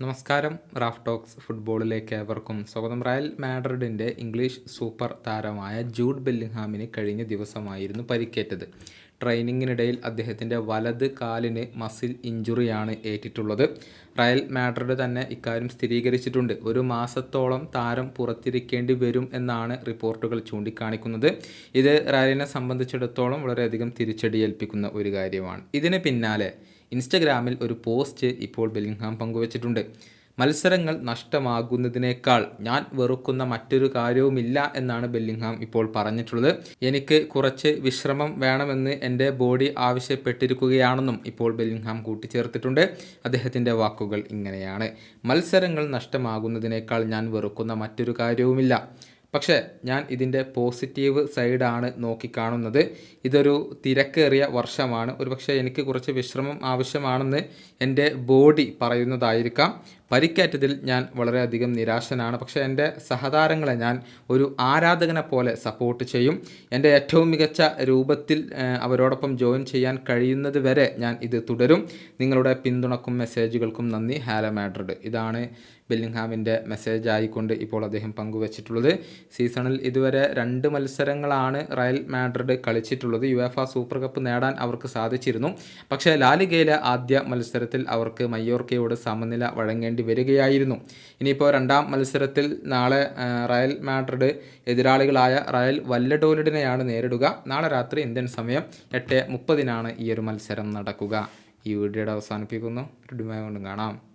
നമസ്കാരം Raf talks ഫുട്ബോളിലേക്ക് ഏവർക്കും സ്വാഗതം. റയൽ മാഡ്രിഡിന്റെ ഇംഗ്ലീഷ് സൂപ്പർ താരമായ ജൂഡ് ബെല്ലിംഗ്ഹാമിന് കഴിഞ്ഞ ദിവസമായിരുന്നു പരിക്കേറ്റത്. ട്രെയിനിങ്ങിനിടയിൽ അദ്ദേഹത്തിന്റെ വലത് കാലിന് മസിൽ ഇഞ്ചുറിയാണ് ഏറ്റിട്ടുള്ളത്. റയൽ മാഡ്രിഡ് തന്നെ ഇക്കാര്യം സ്ഥിരീകരിച്ചിട്ടുണ്ട്. ഒരു മാസത്തോളം താരം പുറത്തിരിക്കേണ്ടി വരും എന്നാണ് റിപ്പോർട്ടുകൾ ചൂണ്ടിക്കാണിക്കുന്നത്. ഇത് റയലിനെ സംബന്ധിച്ചിടത്തോളം വളരെയധികം തിരിച്ചടിയേൽപ്പിക്കുന്ന ഒരു കാര്യമാണ്. ഇതിന് പിന്നാലെ ഇൻസ്റ്റഗ്രാമിൽ ഒരു പോസ്റ്റ് ഇപ്പോൾ ബെല്ലിംഗ്ഹാം പങ്കുവച്ചിട്ടുണ്ട്. മത്സരങ്ങൾ നഷ്ടമാകുന്നതിനേക്കാൾ ഞാൻ വെറുക്കുന്ന മറ്റൊരു കാര്യവുമില്ല എന്നാണ് ബെല്ലിംഗ്ഹാം ഇപ്പോൾ പറഞ്ഞിട്ടുള്ളത്. എനിക്ക് കുറച്ച് വിശ്രമം വേണമെന്ന് എന്റെ ബോഡി ആവശ്യപ്പെട്ടിരിക്കുകയാണെന്നും ഇപ്പോൾ ബെല്ലിംഗ്ഹാം കൂട്ടിച്ചേർത്തിട്ടുണ്ട്. അദ്ദേഹത്തിന്റെ വാക്കുകൾ ഇങ്ങനെയാണ്. മത്സരങ്ങൾ നഷ്ടമാകുന്നതിനേക്കാൾ ഞാൻ വെറുക്കുന്ന മറ്റൊരു കാര്യവുമില്ല. പക്ഷേ ഞാൻ ഇതിന്റെ പോസിറ്റീവ് സൈഡാണ് നോക്കിക്കാണുന്നത്. ഇതൊരു തിരക്കേറിയ വർഷമാണ്. ഒരുപക്ഷെ എനിക്ക് കുറച്ച് വിശ്രമം ആവശ്യമാണെന്ന് എന്റെ ബോഡി പറയുന്നതായിരിക്കാം. പരിക്കേറ്റതിൽ ഞാൻ വളരെയധികം നിരാശനാണ്. പക്ഷേ എന്റെ സഹതാരങ്ങളെ ഞാൻ ഒരു ആരാധകനെ പോലെ സപ്പോർട്ട് ചെയ്യും. എന്റെ ഏറ്റവും മികച്ച രൂപത്തിൽ അവരോടൊപ്പം ജോയിൻ ചെയ്യാൻ കഴിയുന്നത് വരെ ഞാൻ ഇത് തുടരും. നിങ്ങളുടെ പിന്തുണക്കും മെസ്സേജുകൾക്കും നന്ദി. ഹാല മാഡ്രിഡ് ഇതാണ് ബെല്ലിംഗ്ഹാമിന്റെ മെസ്സേജ് ആയിക്കൊണ്ട് ഇപ്പോൾ അദ്ദേഹം പങ്കുവച്ചിട്ടുള്ളത്. സീസണിൽ ഇതുവരെ രണ്ട് മത്സരങ്ങളാണ് റയൽ മാഡ്രിഡ് കളിച്ചിട്ടുള്ളത്. യു എഫ് സൂപ്പർ കപ്പ് നേടാൻ അവർക്ക് സാധിച്ചിരുന്നു. പക്ഷേ ലാലിഗയിലെ ആദ്യ മത്സരത്തിൽ അവർക്ക് മയ്യോർക്കയോട് സമനില വഴങ്ങേണ്ടി വരികയായിരുന്നു. ഇനിയിപ്പോൾ രണ്ടാം മത്സരത്തിൽ നാളെ റയൽ മാഡ്രിഡ് എതിരാളികളായ റയൽ വല്ലഡോലിഡിനെയാണ് നേരിടുക. നാളെ രാത്രി ഇന്ത്യൻ സമയം എട്ട് മുപ്പതിനാണ് ഈ ഒരു മത്സരം നടക്കുക. ഈ വീഡിയോയുടെ അവസാനിപ്പിക്കുന്നു. ടുഡിമായി കൊണ്ടും കാണാം.